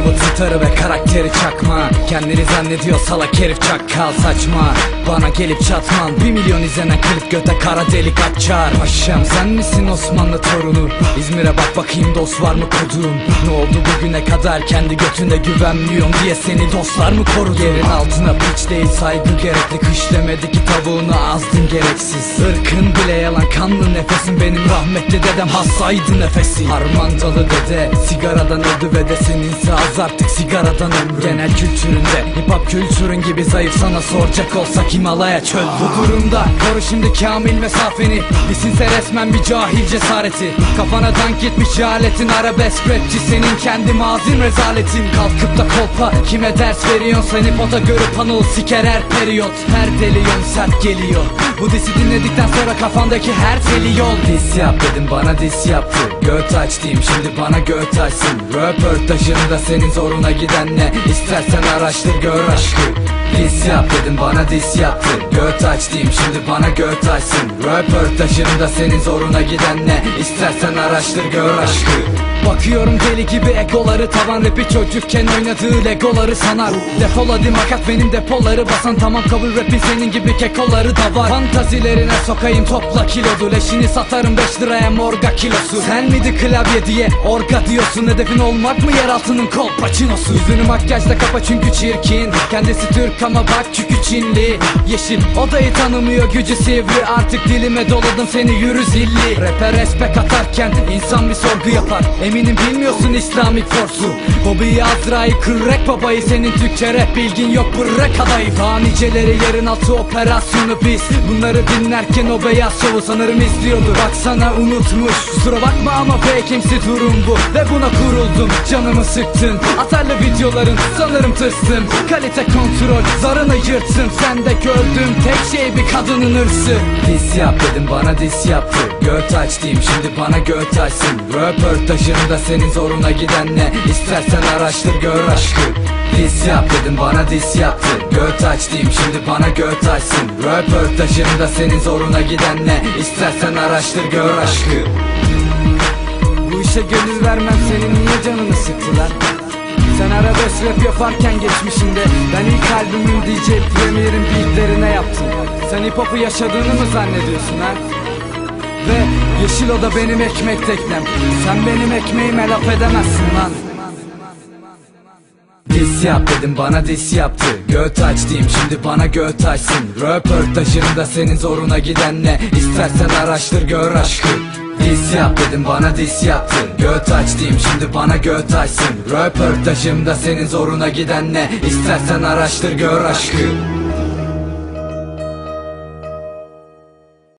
Anahtarı ve karakteri çakma. Kendini zannediyor salak herif çakkal saçma. Bana gelip çatman Bir milyon izlenen klip göte kara delik açar Paşam sen misin Osmanlı torunu? İzmir'e bak bakayım dost var mı kodum Ne oldu bugüne kadar kendi götünde güvenmiyorum diye seni dostlar mı korudu? Yerin altına piç değil saygı gerekli Kış demedi ki tavuğunu gereksiz. Irkın bile yalan kanlı nefesin Benim rahmetli dedem hassaydı nefesi. Harman dalı dede sigaradan öldü ve de seninse az artık sigaradan ömrü Genel kültüründe hip hop kültürün gibi zayıf. Sana soracak olsak Himalaya çöl? Bu durumda koru şimdi kamil mesafeni. Bisinse resmen bir cahil cesareti. Kafana dank etmiş cehaletin arabesk rapçi. Senin kendi mazin rezaletin. Kalkıp da kolpa kime ders veriyorsun? Seni pota görüp anıl siker her periyot. Her deli sert geliyor Bu disi dinledikten sonra kafandaki her teli yol. Dis yap dedim bana dis yaptı Göt aç diyeyim şimdi bana göt açsın. Röportajında senin zoruna giden ne? İstersen araştır gör aşkı. Dis yap dedim bana dis yaptı Göt aç diyeyim şimdi bana göt açsın. Röportajında senin zoruna giden ne? İstersen araştır gör aşkı. Bakıyorum deli gibi egoları tavan rapi çocukken oynadığı legoları sanar. Defol hadi makat benim depoları basan. Tamam kabul rapin senin gibi kekoları da var Fantazilerine sokayım topla kilodu leşini satarım 5 liraya morga kilosu. Sen miydi klavye diye orga diyorsun? Hedefin olmak mı yeraltının kolpaçinosu? Yüzünü makyajla kapa çünkü çirkin. Kendisi Türk ama bak çünkü Çinli. Yeşil odayı tanımıyor gücü sivri. Artık dilime doladım seni yürü zilli. Rap'e respek atarken insan bir sorgu yapar. Eminim bilmiyorsun İslamik forsu. Bobby'yi Azra'yı kırrek babayı. Senin Türkçe rap bilgin yok bırrek adayı. Faniceleri yerin altı operasyonu biz. Bunları dinlerken o beyaz şovu sanırım izliyordu Baksana unutmuş. Kusura bakma ama fake'imsi durum bu. Ve buna kuruldum. Canımı sıktın. Atarlı videoların sanırım tırstım. Kalite kontrol zarını yırttım Sende gördüğüm tek şey bir kadının hırsı. Dis yap dedim bana dis yaptı. Göt aç diyeyim şimdi bana göt açsın. Röportajında senin zoruna giden ne? İstersen araştır gör aşkı Dis yap dedim bana dis yaptı Göt aç diyeyim şimdi bana göt açsın. Röportajında senin zoruna giden ne? İstersen araştır gör aşkı. Bu işe gönül vermem senin niye canını sıktı lan sen arabesk rap yaparken geçmişinde Ben ilk albümüm DJ Premier'in beatlerine yaptım. Sen hip hop'u yaşadığını mı zannediyorsun ha? Ve yeşil oda benim ekmek teknem. Sen benim ekmeğime laf edemezsin lan Dis yap dedim bana dis yaptı. Göt aç diyeyim şimdi bana göt açsın. Röportajında senin zoruna giden ne? İstersen araştır gör aşkı. Dis yap dedim bana dis yaptı. Göt aç diyeyim şimdi bana göt açsın. Röportajımda senin zoruna giden ne? İstersen araştır gör aşkı